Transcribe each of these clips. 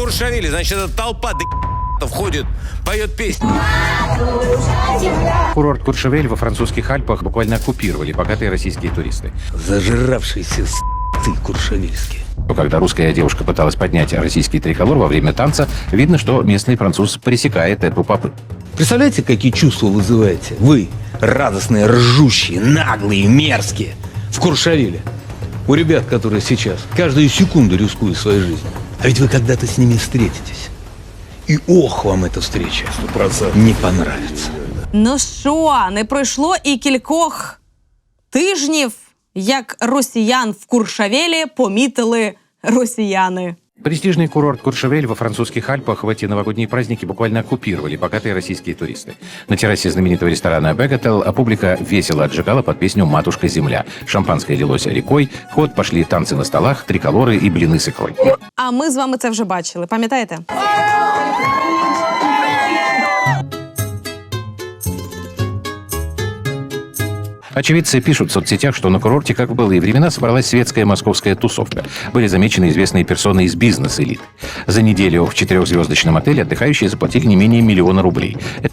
Куршавели, значит, эта толпа до входит, поет песни. Курорт Куршевель во французских Альпах буквально оккупировали богатые российские туристы. Зажиравшийся с ты куршавельский. Когда русская девушка пыталась поднять российский триколор во время танца, видно, что местный француз пресекает эту попытку. Представляете, какие чувства вызываете? Вы, радостные, ржущие, наглые, мерзкие, в Куршавеле. У ребят, которые сейчас каждую секунду рискуют своей жизнью. А ведь вы когда-то с ними встретитесь. И ох, вам эта встреча не понравится. Ну що, не пройшло і кількох тижнів, як росіян в Куршавелі помітили росіяни. Престижный курорт Куршевель во французских Альпах в эти новогодние праздники буквально оккупировали богатые российские туристы. На террасе знаменитого ресторана Бегател а публика весело отжигала под песню «Матушка земля». Шампанское лилось рекой, ход пошли танцы на столах, триколоры и блины с икрой. А ми з вами це вже бачили, пам'ятаєте? Очевидцы пишут в соцсетях, что на курорте, как в былые времена, собралась светская московская тусовка. Были замечены известные персоны из бизнес-элит. За неделю в четырехзвездочном отеле отдыхающие заплатили не менее миллиона рублей. Это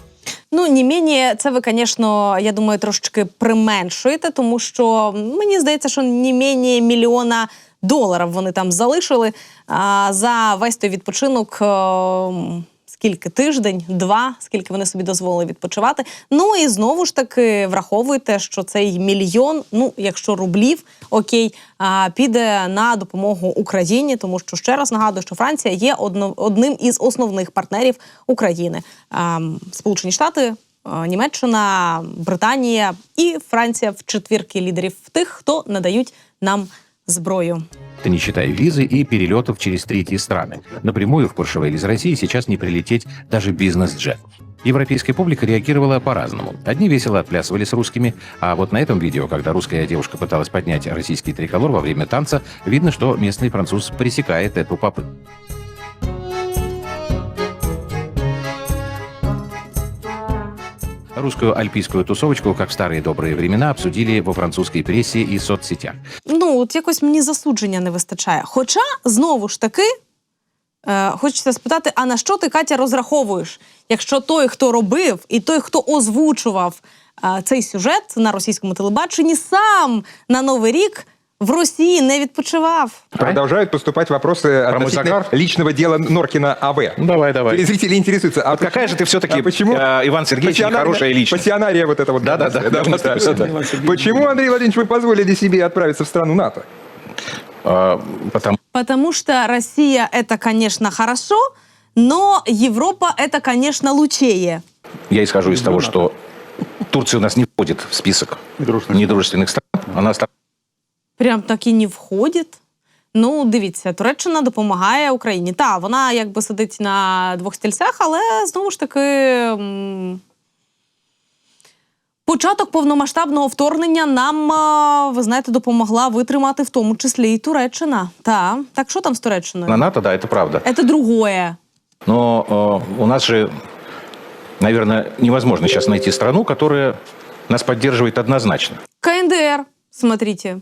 Ну, не мені, це ви, звісно, я думаю, трошечки применшуєте, тому що мені здається, що не мені мільйона доларів вони там залишили а, за весь той відпочинок. е, Скільки тиждень, два, скільки вони собі дозволили відпочивати. Ну і знову ж таки враховуйте, що цей мільйон, ну якщо рублів, окей, піде на допомогу Україні, тому що ще раз нагадую, що Франція є одним із основних партнерів України. Сполучені Штати, Німеччина, Британія і Франція в четвірки лідерів тих, хто надають нам зброю. Это не считая визы и перелетов через третьи страны. Напрямую в Куршевель из России сейчас не прилететь даже бизнес-джет. Европейская публика реагировала по-разному. Одни весело отплясывали с русскими, а вот на этом видео, когда русская девушка пыталась поднять российский триколор во время танца, видно, что местный француз пресекает эту попытку. Русскую альпийскую тусовочку, как в старые добрые времена, обсудили во французской прессе и соцсетях. Ну, от якось мені засудження не вистачає. Хоча, знову ж таки, е, хочеться спитати: а на що ти, Катя, розраховуєш? Якщо той, хто робив, і той, хто озвучував е, цей сюжет на російському телебаченні, сам на Новий рік в Росії не відпочивав. Продолжают поступать вопросы мой относительно загар? личного дела Норкина АВ. Ну, давай, давай. Телезрители интересуются. А Вот какая же ты все-таки, а почему? э, Иван Сергеевич, Пассионария- нехорошая личность. Пассионария вот это вот. Да-да-да, да, да, да, да, да. да. Почему, Андрей Владимирович, вы позволили себе отправиться в страну НАТО? А, потому Потому что Россия это, конечно, хорошо, но Европа это, конечно, лучее. Я исхожу из того, что Турция у нас не входит в список недружественных стран. Она ста- Прям так і не входить. Ну, дивіться, Туреччина допомагає Україні. Та, вона якби сидить на двох стільцях, але знову ж таки. Початок повномасштабного вторгнення нам, ви знаєте, допомогла витримати в тому числі і Туреччина. Та, так що там з Туреччиною? на НАТО, да, это правда. Це другое. Но э, у нас же, наверное, невозможно сейчас найти страну, которая нас поддерживает однозначно. КНДР, смотрите.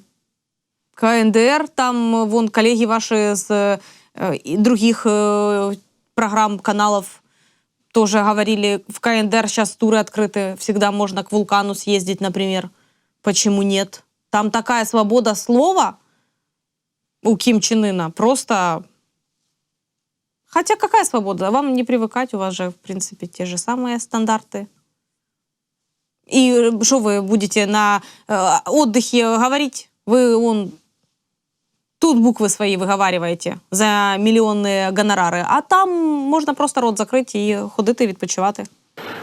КНДР, там э, вон коллеги ваши с э, других э, программ, каналов тоже говорили, в КНДР сейчас туры открыты, всегда можно к вулкану съездить, например. Почему нет? Там такая свобода слова у Ким Чен Ына, просто... Хотя какая свобода? Вам не привыкать, у вас же, в принципе, те же самые стандарты. И что вы будете на э, отдыхе говорить? Вы он тут буквы свои выговариваете за миллионные гонорары, а там можна просто рот закрити і ходити відпочивати.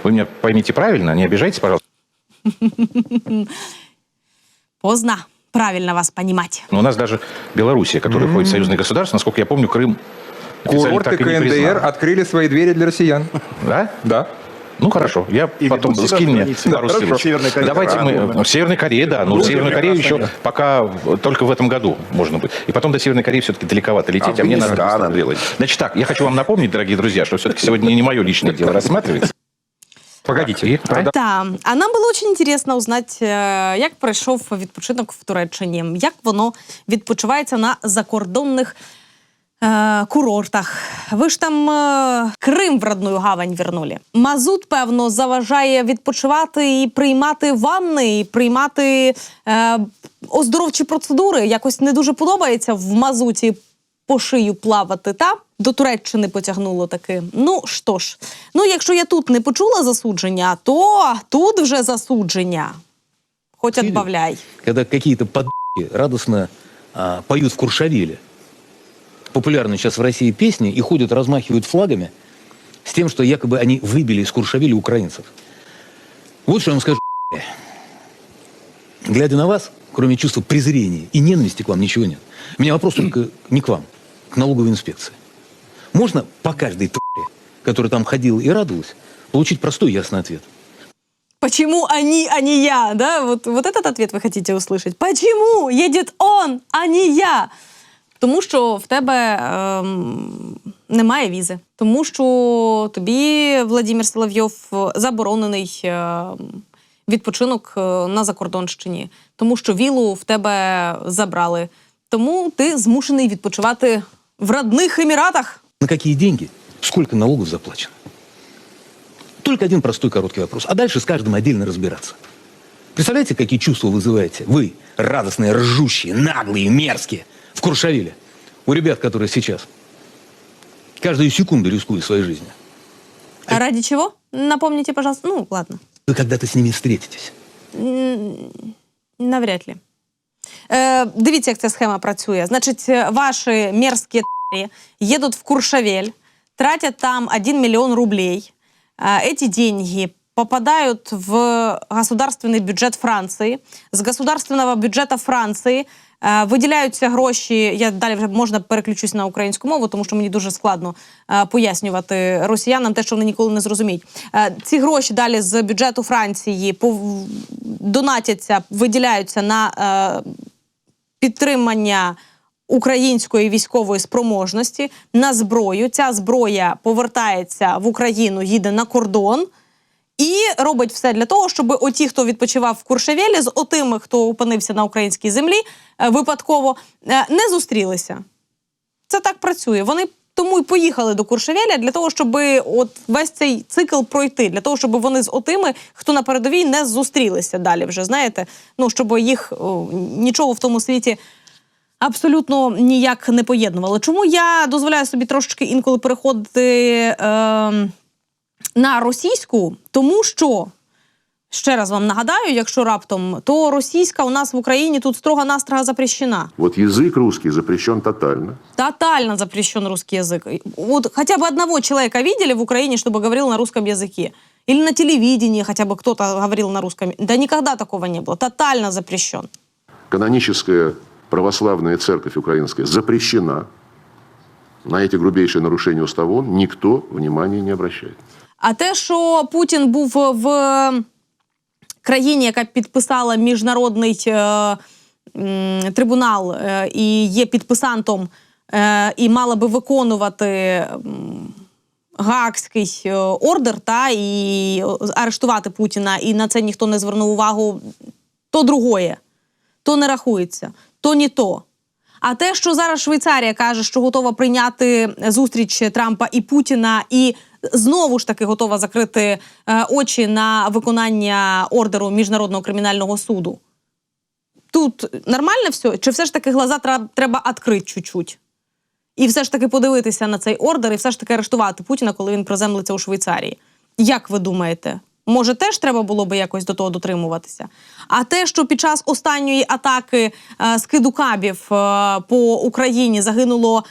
Вы меня поймите правильно, не обижайтесь, пожалуйста. Поздно правильно вас понимать. Но у нас даже Белоруссия, которая входит в союзное государство, насколько я помню, Крым официально Курорты так и не КНДР открыли свои двери для россиян. Да? Да. Ну хорошо, я потом ведут себя скинь в мне границе. пару Да, ссылок. хорошо. Северная Корея. Давайте А, мы ладно. в Северной Корее, да, но в Северную Корею еще пока в- только в этом году можно быть. И потом до Северной Кореи все-таки далековато лететь, а, мне надо Афганистана. быстро делать. Значит так, я хочу вам напомнить, дорогие друзья, что все-таки сегодня не мое личное дело рассматривается. Погодите. И- Так, а нам було дуже цікаво узнати, е, як пройшов відпочинок в Туреччині, як воно відпочивається на закордонних е, курортах. Ви ж там е, Крим в родную гавань вернули. Мазут, певно, заважає відпочивати і приймати ванни, і приймати е, оздоровчі процедури. Якось не дуже подобається в мазуті по шию плавати, та? До Туреччини потягнуло таки. Ну що ж, ну якщо я тут не почула засудження, то тут вже засудження. Хоч Или отбавляй. Когда какие-то подки радостно а, поют в Куршавеле. Популярные сейчас в России песни и ходят, размахивают флагами с тем, что якобы они выбили из украинцев. Вот что я вам скажу. Глядя на вас, кроме чувства презрения и ненависти к вам, ничего нет. У меня вопрос только не к вам, к налоговой инспекции. Можно по каждой твари, которая там ходила и радовалась, получить простой ясный ответ? Почему они, а не я? Да? Вот, вот этот ответ вы хотите услышать. Почему едет он, а не я? Тому що в тебе ем, немає візи. Тому що тобі Владимир Соловйов заборонений ем, відпочинок е, на закордонщині. Тому що вілу в тебе забрали. Тому ти змушений відпочивати в родних еміратах. На какие деньги? Сколько налогов заплачено? Только один простой короткий вопрос. А дальше с каждым отдельно разбираться. Представляете, какие чувства вызываете? Вы, радостные, ржущие, наглые, мерзкие, в Куршавеле. У ребят, которые сейчас каждую секунду рискуют своей жизнью. А ради чого? Напомните, пожалуйста. Ну, ладно. Вы когда-то с ними встретитесь. Навряд ли. Е, дивіться, як ця схема працює. Значить, е, ваші мерзкі т***і едут в Куршавель, тратят там 1 миллион рублей. Е, Эти деньги попадают в государственный бюджет Франции. З государственного бюджета Франції е, виділяються гроші. Я далі вже можна переключусь на українську мову, тому що мені дуже складно е, пояснювати росіянам те, що вони ніколи не зрозуміють. Е, Ці гроші далі з бюджету Франції донатяться, виділяються на е, підтримання української військової спроможності на зброю. Ця зброя повертається в Україну, їде на кордон. І робить все для того, щоб оті, хто відпочивав в Куршевелі, з отими, хто опинився на українській землі е, випадково, е, не зустрілися. Це так працює. Вони тому й поїхали до Куршевеля для того, щоб от весь цей цикл пройти, для того, щоб вони з отими, хто на передовій, не зустрілися далі. Вже знаєте, ну щоб їх о, нічого в тому світі. Абсолютно ніяк не поєднувало. Чому я дозволяю собі трошечки інколи переходити е, на російську? Тому що ще раз вам нагадаю, якщо раптом, то російська у нас в Україні тут строго-настрого запрещена. Вот язык русский запрещен тотально. Тотально запрещен русский язык. Вот хотя бы одного человека видели в Украине, чтобы говорил на русском языке? Или на телевидении хотя бы кто-то говорил на русском? Да никогда такого не было. Тотально запрещен. Каноническая православная церковь украинская запрещена. На эти грубейшие нарушения устава ООН никто внимания не обращает. А те, що Путін був в країні, яка підписала міжнародний е, трибунал е, і є підписантом, е, і мала би виконувати м, Гаагський е, ордер, та і арештувати Путіна, і на це ніхто не звернув увагу, то другое, то не рахується, то не то. А те, що зараз Швейцарія каже, що готова прийняти зустріч Трампа і Путіна, і знову ж таки готова закрити е, очі на виконання ордеру міжнародного кримінального суду. Тут нормально все? Чи все ж таки глаза треба відкрити чуть-чуть? І все ж таки подивитися на цей ордер, і все ж таки арештувати Путіна, коли він приземлиться у Швейцарії. Як ви думаєте? Може, теж треба було би якось до того дотримуватися? А те, що під час останньої атаки е, скиду е, по Україні загинуло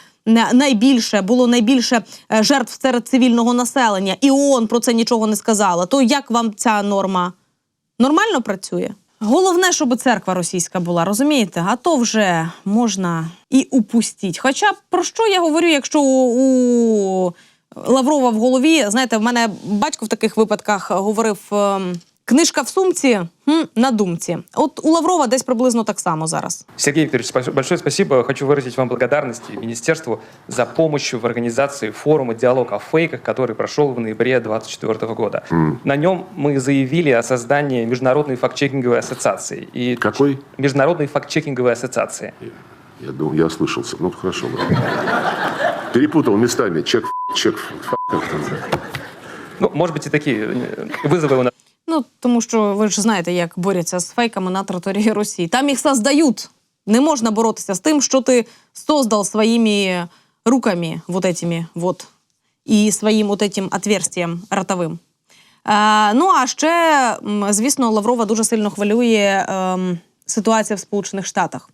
найбільше, було найбільше е, жертв серед цивільного населення, і ООН про це нічого не сказала, то як вам ця норма нормально працює? Головне, щоб церква російська була, розумієте? А то вже можна і упустіть. Хоча про що я говорю, якщо у, Лаврова в голові, знаєте, в мене батько в таких випадках говорив: ем, книжка в сумці, хм, на думці. От у Лаврова десь приблизно так само зараз. Сергей Викторович, большое спасибо. Хочу выразить вам благодарность и министерству за помощь в организации форума «Диалог о фейках», который прошел в ноябре 2024 года. На нем мы заявили о создании Международной фактчекинговой ассоциации. И Какой? Международной фактчекинговой ассоциации. Я думал, я ослышался. Ну, хорошо. Перепутал местами. Чек, чек. Ну, может быть, и такие э, вызовы у нас Ну, тому що ви ж знаєте, як борються з фейками на території Росії. Там їх создають. Не можна боротися з тим, що ти создал своїми руками, вот этими вот, і своїм вот этим отверстием ротовим. Е, ну, а ще, м, звісно, Лаврова дуже сильно хвилює ем, ситуація в Сполучених Штатах.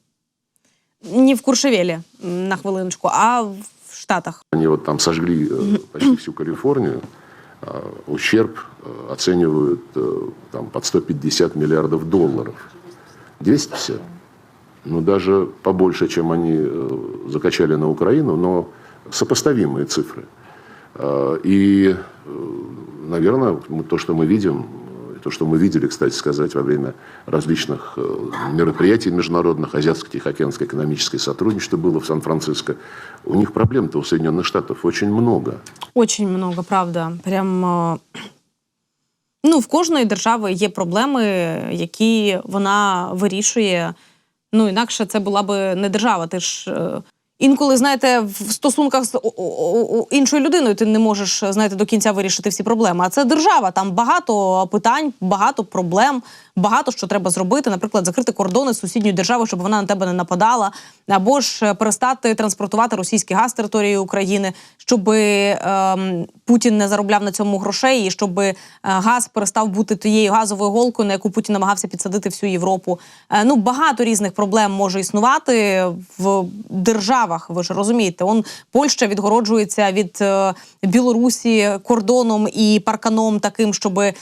Не в Куршевелі, м, на хвилиночку, а в Штатах. Они вот там сожгли э, почти всю Калифорнию. А Ущерб э, оценивают э, там, под 150 миллиардов долларов. 250. Ну, даже побольше, чем они э, закачали на Украину, но сопоставимые цифры. И, наверное, то, что мы видим, э, то, что мы видели, кстати сказать, во время различных э, мероприятий международных, Азиатско-Тихоокеанское экономическое сотрудничество было в Сан-Франциско, у них проблем-то у Соединенных Штатов очень много. Очень много, правда. Прям. е, Ну, в кожної держави є проблеми, які вона вирішує. Ну, інакше це була би не держава. Ти ж е, інколи, знаєте, в стосунках з іншою людиною ти не можеш знаєте, до кінця вирішити всі проблеми. А це держава. Там багато питань, багато проблем, багато що треба зробити. Наприклад, закрити кордони з сусідньою державою, щоб вона на тебе не нападала, або ж е, перестати транспортувати російський газ з території України, щоб ем, Путін не заробляв на цьому грошей, і щоб е, газ перестав бути тією газовою голкою, на яку Путін намагався підсадити всю Європу. Е, ну багато різних проблем може існувати в державах. Ви ж розумієте, он Польща відгороджується від е, Білорусі кордоном і парканом таким, щоб е,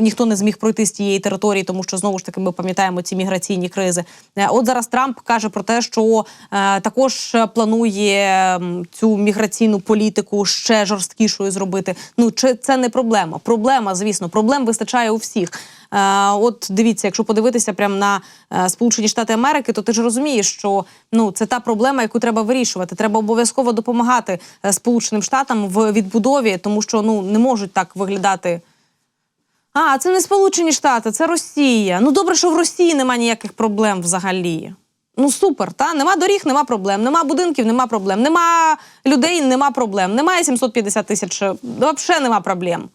ніхто не зміг пройти з тієї території, тому що знову ж таки ми пам'ятаємо ці міграційні кризи. Е, От зараз Трамп каже про те, що е, також планує цю міграційну політику ще жорсткішою зробити. Ну чи це не проблема? Проблема, звісно, проблем вистачає у всіх. Е, От дивіться, якщо подивитися прямо на е, Сполучені Штати Америки, то ти ж розумієш, що ну це та проблема, яку треба вирішувати. Треба обов'язково допомагати е, Сполученим Штатам в відбудові, тому що ну не можуть так виглядати. А, це не Сполучені Штати, це Росія. Ну добре, що в Росії немає ніяких проблем взагалі. Ну супер, та нема доріг, нема проблем, нема будинків, нема проблем, нема людей, нема проблем, немає 750 тисяч, взагалі нема проблем.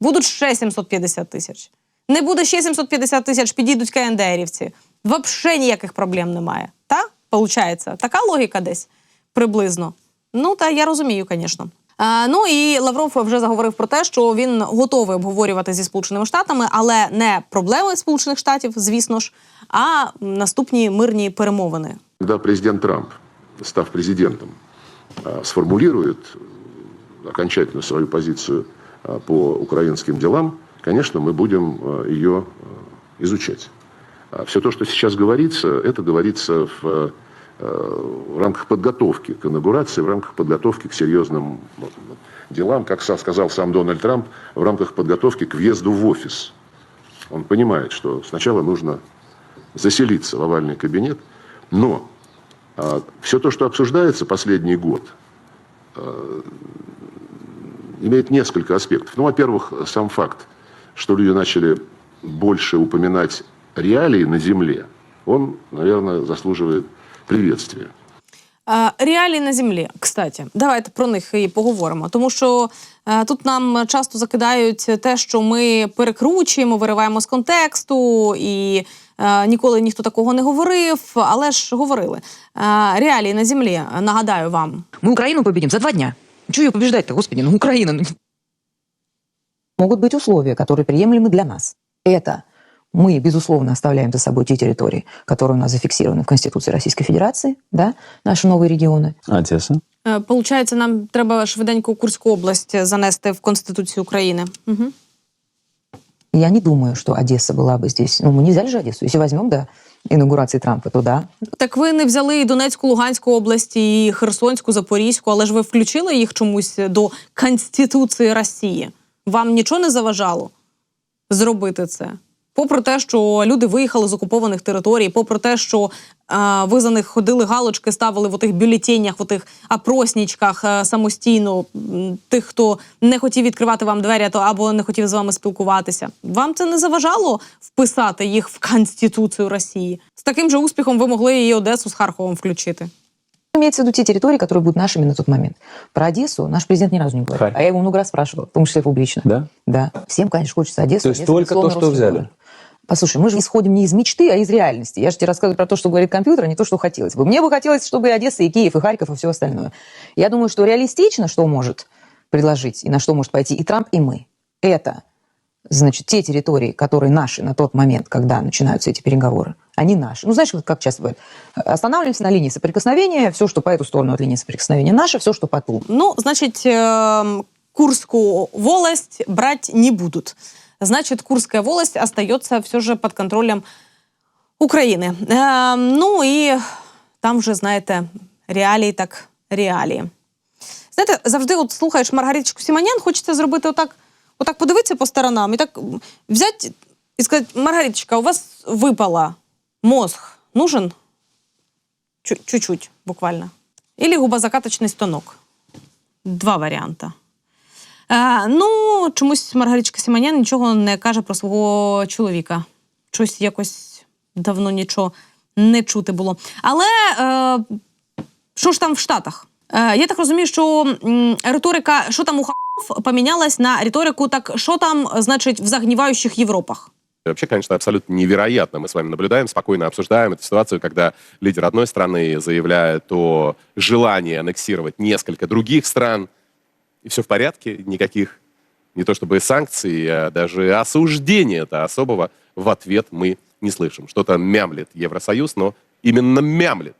Будуть ще 750 тисяч. Не буде ще 750 тисяч, підійдуть КНДРівці. Взагалі ніяких проблем немає. Та? Получається, така логіка десь приблизно. Ну, та я розумію, звісно. А, ну і Лавров вже заговорив про те, що він готовий обговорювати зі Сполученими Штатами, але не проблеми Сполучених Штатів, звісно ж, а наступні мирні перемовини. Когда президент Трамп, став президентом, а, сформулирует э, окончательно свою позицию а, по украинским делам, конечно, мы будем а, ее а, изучать. Все то, что сейчас говорится, это говорится в, э, в рамках подготовки к инаугурации, в рамках подготовки к серьезным делам, как сказал сам Дональд Трамп, в рамках подготовки к въезду в офис. Он понимает, что сначала нужно заселиться в овальный кабинет, но все то, что обсуждается последний год, а, имеет несколько аспектов. Ну, во-первых, сам факт, что люди начали больше упоминать реалии на земле, он, наверное, заслуживает приветствия. Е, Реалії на землі, кстати, давайте про них і поговоримо. Тому що е, тут нам часто закидають те, що ми перекручуємо, вириваємо з контексту, і е, ніколи ніхто такого не говорив, але ж говорили. Е, реалії на землі, нагадаю вам. Мы Украину победим за два дня. Чего ее побеждать-то, господи, ну Украина. ну, могут быть условия, которые приемлемы для нас. Это мы, безусловно, оставляем за собой те территории, которые у нас зафиксированы в Конституции Российской Федерации, да, наши новые регионы. Одесса. Е, Получається, нам треба швиденько Курську область занести в Конституцію України. Угу. Я не думаю, что Одесса была бы здесь. Ну, мы не взяли же Одессу. Если возьмем до инаугурации Трампа, то да. Так ви не взяли і Донецьку, Луганську області, і Херсонську, Запорізьку, але ж ви включили їх чомусь до Конституції Росії. Вам нічого не заважало зробити це? Попри те, що люди виїхали з окупованих територій, попри те, що е, ви за них ходили галочки, ставили в отих бюлетенях, в отих опроснічках е, самостійно тих, хто не хотів відкривати вам двері, то або не хотів з вами спілкуватися. Вам це не заважало вписати їх в Конституцію Росії? З таким же успіхом ви могли і Одесу з Харковом включити. Имеется в виду те территории, которые будут нашими на тот момент. Про Одессу наш президент ни разу не говорил. Харьков. А я его много раз спрашивала, в том числе публично. Да? Да. Всем, конечно, хочется Одессу. То есть Одесса, только то, что взяли? город. Послушай, мы же исходим не из мечты, а из реальности. Я же тебе рассказываю про то, что говорит компьютер, а не то, что хотелось бы. Мне бы хотелось, чтобы и Одесса, и Киев, и Харьков, и все остальное. Я думаю, что реалистично, что может предложить, и на что может пойти и Трамп, и мы. Это, значит, те территории, которые наши на тот момент, когда начинаются эти переговоры, они наши. Ну, знаешь, как часто бывает. Останавливаемся на линии соприкосновения, все, что по эту сторону от линии соприкосновения наше, все, что по ту. Ну, значит, эм, Курскую волость брать не будут. Значит, Курская волость остается все же под контролем України. Ем, ну і там вже, знаєте, реалії так реалії. Знаєте, завжди от слухаєш Маргариточку Сіманян, хочеться зробити отак, отак подивитися по сторонам і так взяти і сказати, Маргариточка, у вас випала мозг нужен? Чуть-чуть, буквально. Или губозакаточний станок. Два варіанти. Е, ну, чомусь Маргаричка Сіманян нічого не каже про свого чоловіка. Щось якось давно нічого не чути було. Але е, що ж там в Штатах? Е, я так розумію, що м, риторика, що там у х**ов, помінялась на риторику, так що там, значить, в загніваючих Європах? Вообще, конечно, абсолютно невероятно. Мы с вами наблюдаем, спокойно обсуждаем эту ситуацию, когда лидер одной страны заявляет о желании аннексировать несколько других стран. И все в порядке, никаких не то чтобы санкций, а даже осуждения-то особого в ответ мы не слышим. Что-то мямлет Евросоюз, но именно мямлет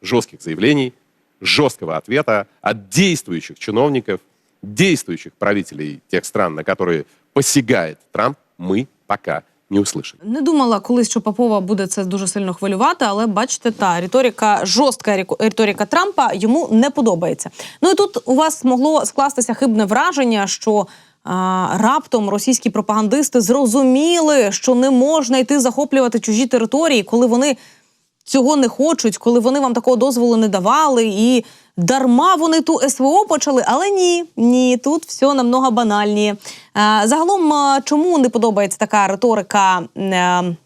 жестких заявлений, жесткого ответа от действующих чиновников, действующих правителей тех стран, на которые посягает Трамп, мы пока не услышали. Не думала колись, що Попова буде це дуже сильно хвилювати, але бачите, та риторика, жорстка риторика Трампа йому не подобається. Ну і тут у вас могло скластися хибне враження, що а, раптом російські пропагандисти зрозуміли, що не можна йти захоплювати чужі території, коли вони цього не хочуть, коли вони вам такого дозволу не давали, і дарма вони ту СВО почали. Але ні, ні, тут все намного банальніше. Е, Загалом, е, чому не подобається така риторика? е,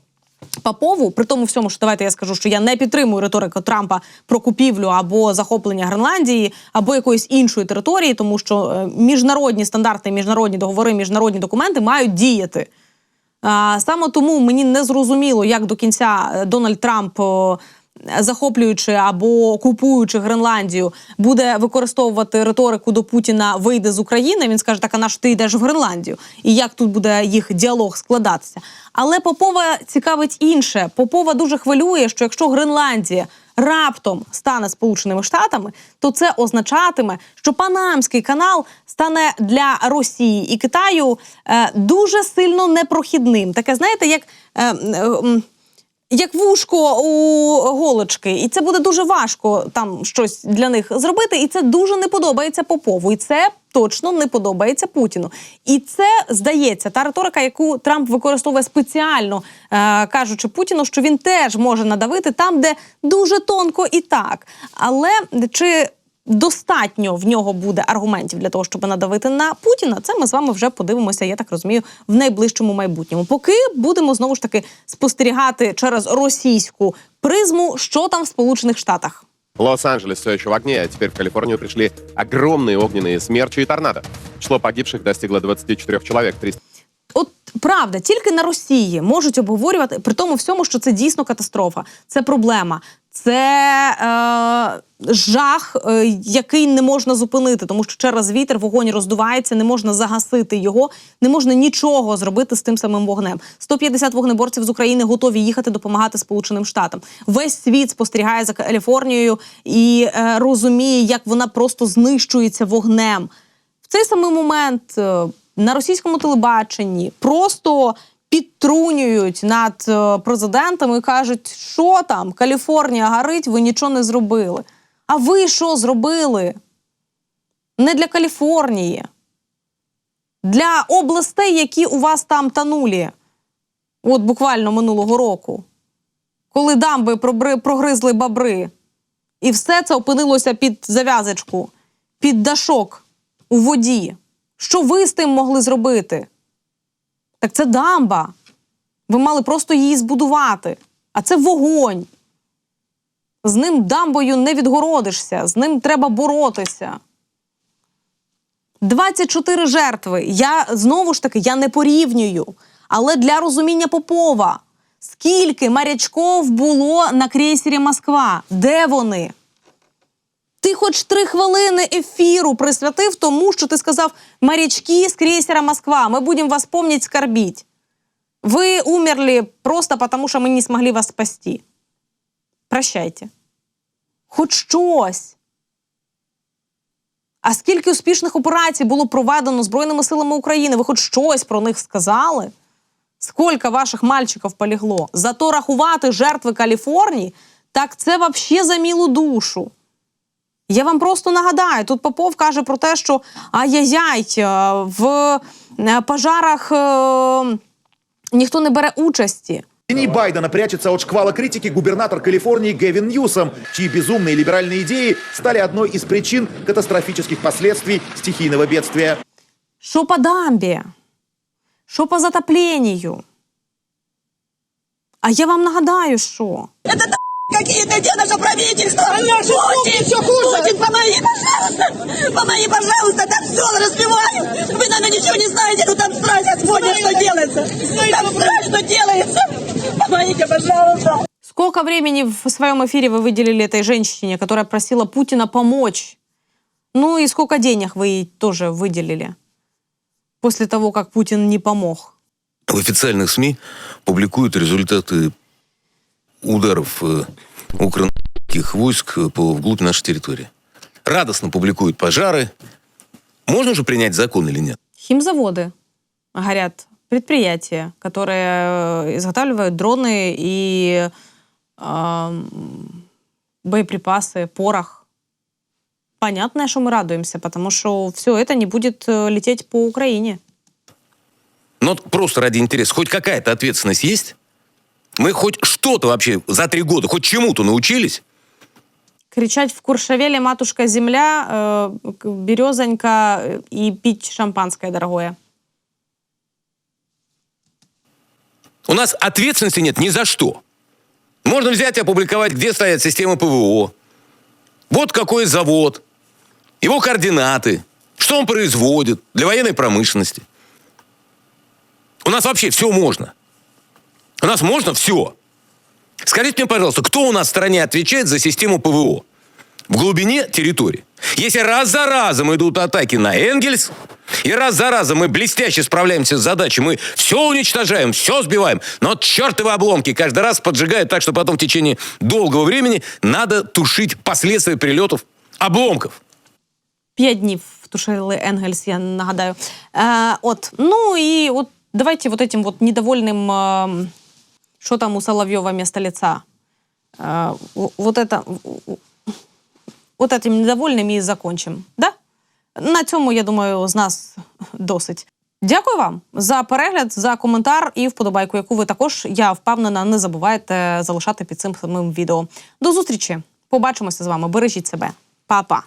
Попову, при тому всьому, що давайте я скажу, що я не підтримую риторику Трампа про купівлю або захоплення Гренландії, або якоїсь іншої території, тому що міжнародні стандарти, міжнародні договори, міжнародні документи мають діяти. Саме тому мені не зрозуміло, як до кінця Дональд Трамп, захоплюючи або купуючи Гренландію, буде використовувати риторику до Путіна вийде з України. Він скаже, так а на що ти йдеш в Гренландію? І як тут буде їх діалог складатися? Але Попова цікавить інше. Попова дуже хвилює, що якщо Гренландія раптом стане Сполученими Штатами, то це означатиме, що Панамський канал стане для Росії і Китаю е, дуже сильно непрохідним. Таке, знаєте, як. Е, е, як вушко у голочки, і це буде дуже важко там щось для них зробити. І це дуже не подобається Попову. І це точно не подобається Путіну. І це здається та риторика, яку Трамп використовує спеціально, е, кажучи Путіну, що він теж може надавити там, де дуже тонко і так. Але чи достатньо в нього буде аргументів для того, щоб надавити на Путіна. Це ми з вами вже подивимося, я так розумію, в найближчому майбутньому. Поки будемо знову ж таки спостерігати через російську призму, що там в Сполучених Штатах. Лос-Анджелес все еще в огне, а теперь в Калифорнию пришли огромные огненные смерчи и торнадо. Число погибших достигло 24 человек, 300 От правда, тільки на Росії можуть обговорювати при тому всьому, що це дійсно катастрофа, це проблема, це е, жах, е, який не можна зупинити, тому що через вітер вогонь роздувається, не можна загасити його, не можна нічого зробити з тим самим вогнем. 150 вогнеборців з України готові їхати допомагати Сполученим Штатам. Весь світ спостерігає за Каліфорнією і е, розуміє, як вона просто знищується вогнем. В цей самий момент е, на російському телебаченні просто підтрунюють над е, президентом і кажуть, що там, Каліфорнія горить, ви нічого не зробили. А ви що зробили? Не для Каліфорнії, для областей, які у вас там танулі. От буквально минулого року, коли дамби прогризли бобри, і все це опинилося під зав'язочку, під дашок у воді. Що ви з тим могли зробити? Так це дамба. Ви мали просто її збудувати. А це вогонь. З ним дамбою не відгородишся, з ним треба боротися. 24 жертви. Я знову ж таки я не порівнюю. Але для розуміння Попова, скільки морячков було на крейсері Москва? Де вони? Ти хоч три хвилини ефіру присвятив тому, що ти сказав морячки з крейсера Москва. Ми будемо вас помнить, скорбіть. Ви умерли просто потому, що ми не змогли вас спасти. Прощайте. Хоч щось. А скільки успішних операцій було проведено Збройними силами України? Ви хоч щось про них сказали? Скільки ваших мальчиків полегло? Зато рахувати жертви Каліфорнії, так це взагалі за мілу душу. Я вам просто нагадаю, тут Попов каже про те, що ай-яй-яй, е, в е, пожарах е, ніхто не бере участі. В тени Байдена прячется от шквала критики губернатор Калифорнии Гэвин Ньюсом, чьи безумные либеральные идеи стали одной из причин катастрофических последствий стихийного бедствия. Що по дамбі? Що по затопленню? А я вам нагадаю, що. Какие-то где наше правительство? Путин, все хуже. Путин, помоги, пожалуйста. Помоги, пожалуйста, там все разбивают. Вы, наверное, ничего не знаете, но там страшно смотрят, что делается. Там страшно делается. Помогите, пожалуйста. Сколько времени в своем эфире вы выделили этой женщине, которая просила Путина помочь? Ну и сколько денег вы ей тоже выделили после того, как Путин не помог? В официальных СМИ публикуют результаты ударов э, украинских войск э, по, вглубь нашей территории. Радостно публикуют пожары. Можно же принять закон или нет? Химзаводы горят, предприятия, которые э, изготавливают дроны и эм, боеприпасы, порох. Понятно, что мы радуемся, потому что все это не будет э, лететь по Украине. Ну, просто ради интереса. Хоть какая-то ответственность есть? Мы хоть что-то вообще за три года, хоть чему-то научились? Кричать в Куршавеле «Матушка земля», э, «Березонька» и пить шампанское дорогое. У нас ответственности нет ни за что. Можно взять и опубликовать, где стоят системы ПВО. Вот какой завод. Его координаты. Что он производит для военной промышленности. У нас вообще все можно. У нас можно все. Скажите мне, пожалуйста, кто у нас в стране отвечает за систему ПВО? В глубине территории. Если раз за разом идут атаки на Энгельс, и раз за разом мы блестяще справляемся с задачей, мы все уничтожаем, все сбиваем, но вот чертовы обломки каждый раз поджигают так, что потом в течение долгого времени надо тушить последствия прилетов обломков. П'ять днів тушили Енгельс, я нагадаю. Е, от, ну і от давайте вот этим вот недовольным, е, що там у Соловьева вместо лица. Е, вот это, вот этим недовольним і закончимо. Да? На цьому, я думаю, з нас досить. Дякую вам за перегляд, за коментар і вподобайку, яку ви також, я впевнена, не забуваєте залишати під цим самим відео. До зустрічі! Побачимося з вами. Бережіть себе. Па-па!